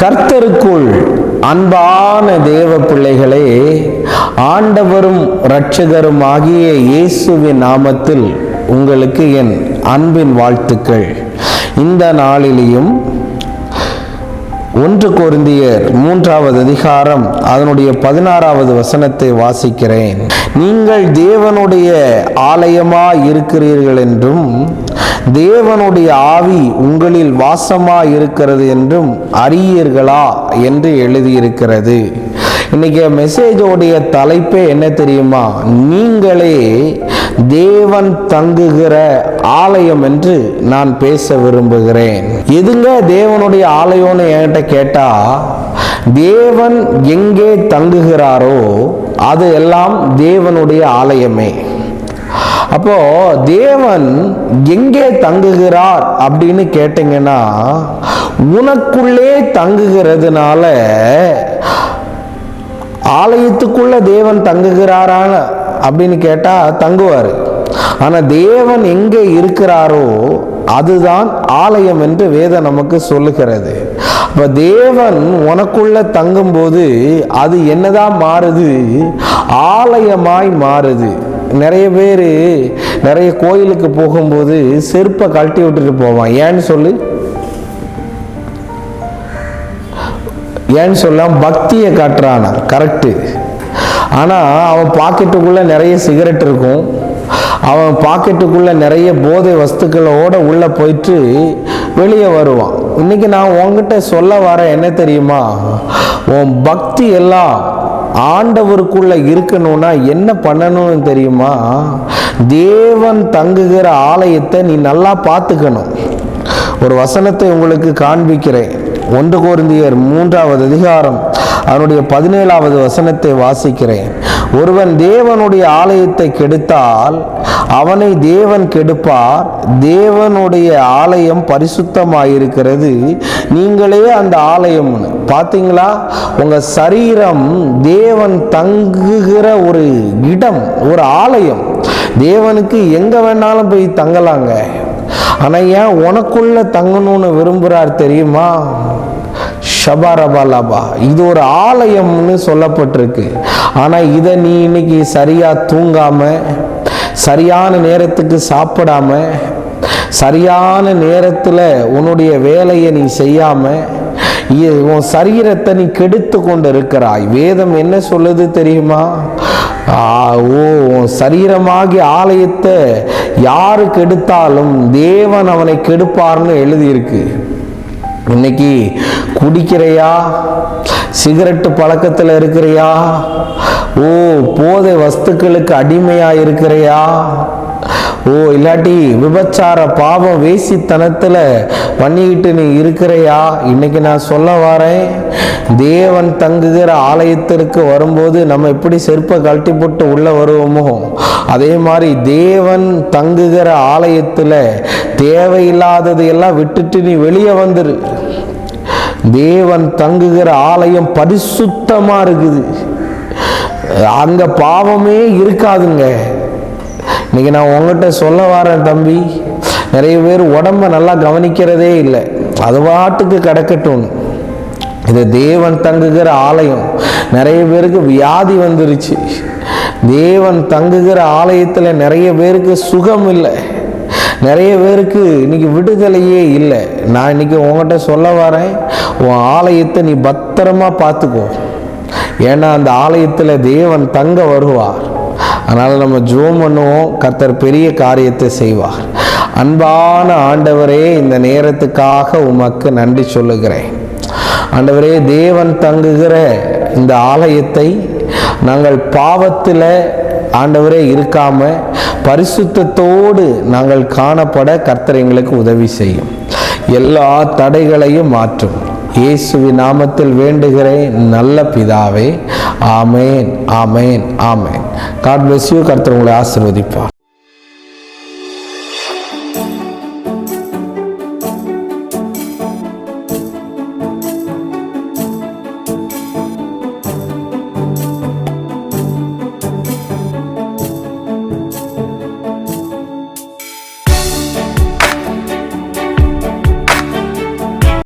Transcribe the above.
கர்த்தருக்குள் அன்பான தேவ பிள்ளைகளே ஆண்டவரும் இரட்சகரும் ஆகிய இயேசுவின் நாமத்தில் உங்களுக்கு என் அன்பின் வாழ்த்துக்கள். இந்த நாளிலேயும் ஒன்று கோருந்தியர் மூன்றாவது அதிகாரம் அதனுடைய பதினாறாவது வசனத்தை வாசிக்கிறேன். நீங்கள் தேவனுடைய ஆலயமா இருக்கிறீர்கள் என்றும் தேவனுடைய ஆவி உங்களில் வாசமா இருக்கிறது என்றும் அறியீர்களா என்று எழுதியிருக்கிறது. இன்னைக்கு மெசேஜோடைய தலைப்பே என்ன தெரியுமா? நீங்களே தேவன் தங்குகிற ஆலயம் என்று நான் பேச விரும்புகிறேன். எதுங்க தேவனுடைய ஆலயம்னு என்கிட்ட கேட்டா தேவன் எங்கே தங்குகிறாரோ அது எல்லாம் தேவனுடைய ஆலயமே. அப்போ தேவன் எங்கே தங்குகிறார் அப்படின்னு கேட்டீங்கன்னா உனக்குள்ளே தங்குகிறதுனால ஆலயத்துக்குள்ள தேவன் தங்குகிறாரான அப்படின்னு கேட்டால் தங்குவார். ஆனால் தேவன் எங்கே இருக்கிறாரோ அதுதான் ஆலயம் என்று வேதம் நமக்கு சொல்லுகிறது. இப்போ தேவன் உனக்குள்ள தங்கும்போது அது என்னதான் மாறுது? ஆலயமாய் மாறுது. நிறைய பேர் நிறைய கோயிலுக்கு போகும்போது செருப்பை கழட்டி விட்டுட்டு போவான். ஏன்னு சொல்லு? ஏன்னு சொல்லலாம் பக்தியை காட்டுறானா கரெக்டு ஆனால் அவன் பாக்கெட்டுக்குள்ளே நிறைய சிகரெட் இருக்கும். அவன் பாக்கெட்டுக்குள்ளே நிறைய போதை வஸ்துக்களோட உள்ளே போயிட்டு வெளியே வருவான். இன்னைக்கு நான் உங்ககிட்ட சொல்ல வர என்ன தெரியுமா? உன் பக்தி எல்லாம் ஆண்டவருக்குள்ள இருக்கணும்னா என்ன பண்ணணும்னு தெரியுமா? தேவன் தங்குகிற ஆலயத்தை நீ நல்லா பார்த்துக்கணும். ஒரு வசனத்தை உங்களுக்கு காண்பிக்கிறேன். ஒன்று கோருந்தியர் மூன்றாவது அதிகாரம் அவனுடைய பதினேழாவது வசனத்தை வாசிக்கிறேன். ஒருவன் தேவனுடைய ஆலயத்தை கெடுத்தால் அவனை தேவன் கெடுப்பார் தேவனுடைய ஆலயம் பரிசுத்தமாயிருக்கிறது. நீங்களே அந்த ஆலயம்னு பார்த்தீங்களா உங்கள் சரீரம் தேவன் தங்குகிற ஒரு இடம் ஒரு ஆலயம். தேவனுக்கு எங்கே வேணாலும் போய் தங்கலாங்க. ஆனால் ஏன் உனக்குள்ளே தங்கணும்னு விரும்புகிறார் தெரியுமா? ஷபாரபாலாபா. இது ஒரு ஆலயம்னு சொல்லப்பட்டிருக்கு. ஆனால் இதை நீ இன்னைக்கு சரியாக தூங்காம சரியான நேரத்துக்கு சாப்பிடாம சரியான நேரத்தில் உன்னுடைய வேலையை நீ செய்யாமல் உன் சரீரத்தை நீ கெடுத்து கொண்டு இருக்கிறாய் வேதம் என்ன சொல்லுது தெரியுமா? ஓ உன் சரீரமாகி ஆலயத்தை யாரு கெடுத்தாலும் தேவன் அவனை கெடுப்பார்னு எழுதியிருக்கு. இன்னைக்கு குடிக்கிறையா? சிகரெட்டு பழக்கத்தில் இருக்கிறியா? ஓ போதை வஸ்துக்களுக்கு அடிமையாக இருக்கிறியா ஓ இல்லாட்டி விபச்சார பாவம் வேசித்தனத்தில் பண்ணிக்கிட்டு நீ இருக்கிறையா? இன்னைக்கு நான் சொல்ல வரேன் தேவன் தங்குகிற ஆலயத்திற்கு வரும்போது நம்ம எப்படி செருப்பை கழட்டி போட்டு உள்ளே வருவோமோ? அதே மாதிரி தேவன் தங்குகிற ஆலயத்தில் தேவையில்லாதது எல்லாம் விட்டுட்டு நீ வெளியே வந்துரு. தேவன் தங்குகிற ஆலயம் பரிசுத்தமாக இருக்குது. அங்கே பாவமே இருக்காதுங்க. இன்னைக்கு நான் உங்ககிட்ட சொல்ல வரேன் தம்பி. நிறைய பேர் உடம்ப நல்லா கவனிக்கிறதே இல்லை. அது பாட்டுக்கு கிடக்கட்டும். இது தேவன் தங்குகிற ஆலயம். நிறைய பேருக்கு வியாதி வந்துருச்சு. தேவன் தங்குகிற ஆலயத்தில் நிறைய பேருக்கு சுகம் இல்லை. நிறைய பேருக்கு இன்னைக்கு விடுதலையே இல்லை. நான் இன்னைக்கு உங்ககிட்ட சொல்ல வரேன். உன் ஆலயத்தை நீ பத்திரமா பார்த்துக்கோ. ஏன்னா அந்த ஆலயத்தில் தேவன் தங்க வருவார். அதனால் நம்ம ஜோம் பண்ணுவோம். கர்த்தர் பெரிய காரியத்தை செய்வார். அன்பான ஆண்டவரே இந்த நேரத்துக்காக உமக்கு நன்றி சொல்லுகிறேன். ஆண்டவரே தேவன் தங்குகிற இந்த ஆலயத்தை நாங்கள் பாவத்தில் ஆண்டவரே இருக்காம பரிசுத்தத்தோடு நாங்கள் காணப்பட கர்த்தர் எங்களுக்கு உதவி செய்யும். எல்லா தடைகளையும் மாற்றும். இயேசுவி நாமத்தில் வேண்டுகிறேன் நல்ல பிதாவே. Amen amen amen. God bless you கர்த்தர் உங்களை ஆசிர்வதிப்பார்.